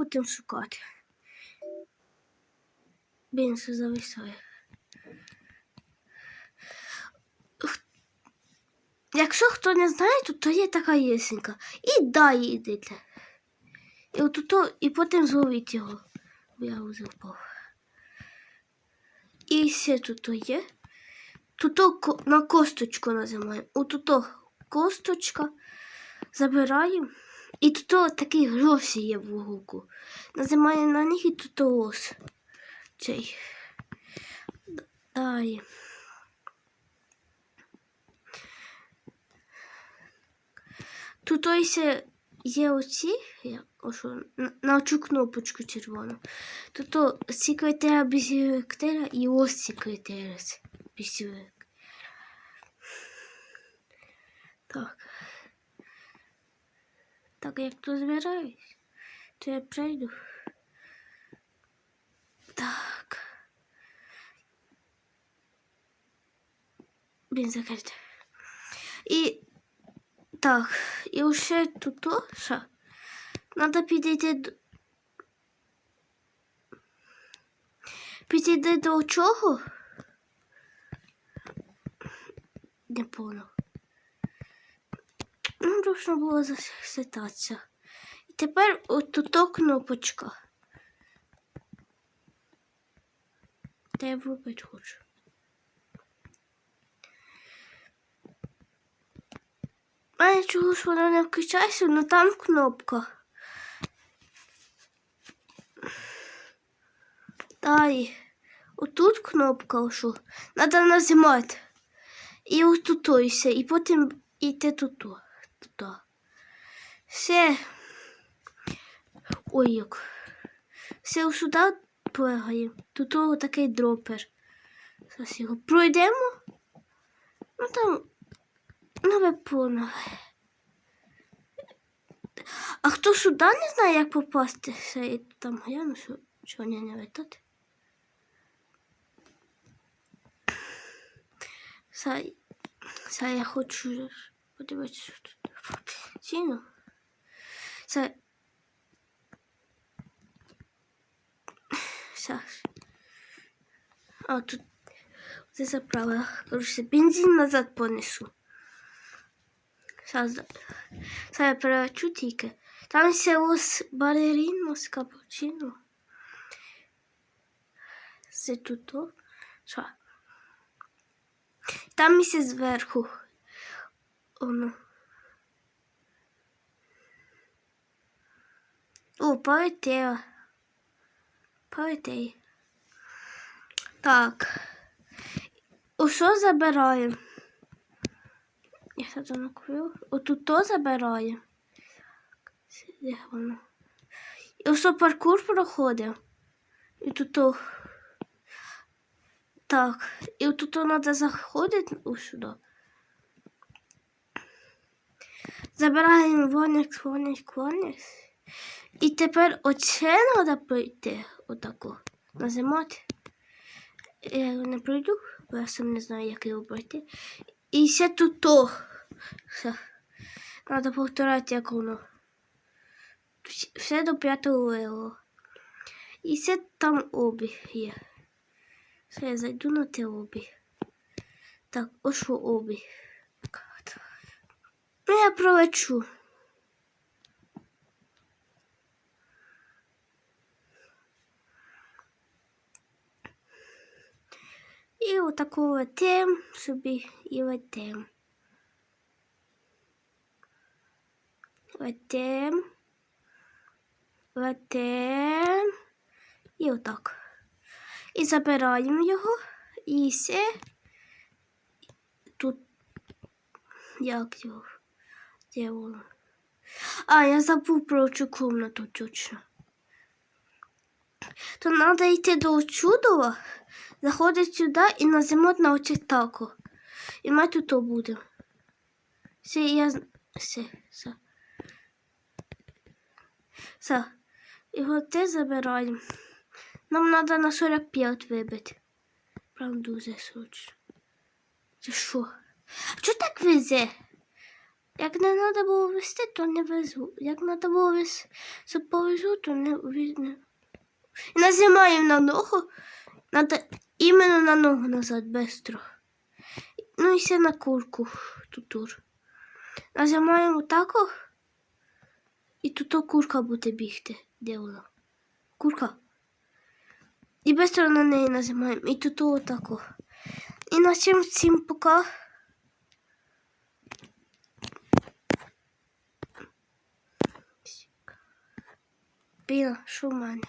будемо шукати. Він все зависає. Якщо хто не знає, то, то є така єсенька. І далі йдете. І от і потім зловіть його. Бо я вже впав. І ще тут є. Тут на косточку називаємо. От то косточка. Забираємо. І тут такі гроші є в уголку. Називаємо на них і тут ось. Цей. Далі. Тут ось є оці, я, ось, на, на цю кнопочку червону. Тут то секретаря без секретаря і ось секретаря без секретаря. Так. Так, як то збираюсь, то я прийду. Так. Блін, закрите. І так, і ще тут що? Надо підійти до... Підійти до чого? Не понял. Ну, должно було заситатися. І тепер от тут то кнопочка. Та я вибити хочу. А я чогось вона не включається, але там кнопка. Далі. Отут кнопка ошо. Надо нажимати. І отут ось, і потім йти тут. Туди. Все. Ой, як. Все сюди плегаємо. Тут о, такий дропер. Зараз його пройдемо. Ну там. Ви поняли. А хто сюди не знає, як попасти? Все, там гляну, що, вони не летати. Сай, я хочу подивитися, тут. Сіно. Сай. Саш. А, тут це заправила. Короче, бензин назад понесу. Зараз, зараз я перевчу тільки. Там ще ось балеріно з капучино. Це тут. Що? Там ще зверху. Воно. О, полетела. Полетей. Так. Усе забираємо. Я це накрив. Отут то забираємо. Де воно? І усе паркур проходив. І тут то. Так. І тут треба заходити сюди. Забираємо воник, воник, воник. І тепер оце треба пройти. Отако. Назимати. Я його не пройду, бо я сам не знаю, як його пройти. І ще тут то. Все. Треба повторити, як воно. Все до п'ятого левела. І ще там обі є. Все, я зайду на те обі. Так, ось що обі. Ну, я пролечу. І отаку летим собі і летим. Летим. Летим. І отак. І забираємо його. І все. Тут як його? Де воно? А, я забув про цю комнату точно. То треба йти до чудова, заходить сюди і на оці тако. І ми тут буде. Все, я... Все, все. Все. Його те забираємо. Нам треба на 45 вибити. Прям дуже срочно. Це що? А чого так везе? Як не треба було вести, то не везу. Як треба було вез... повезу, то не візьму. І нажимаємо на ногу. Надо іменно на ногу назад, быстро. Ну і ще на курку тут. Нажимаємо так. о. І тут курка буде бігти. Де вона? Курка. І быстро на неї нажимаємо. І тут отако. І на цим всім пока. Біла, що в мене?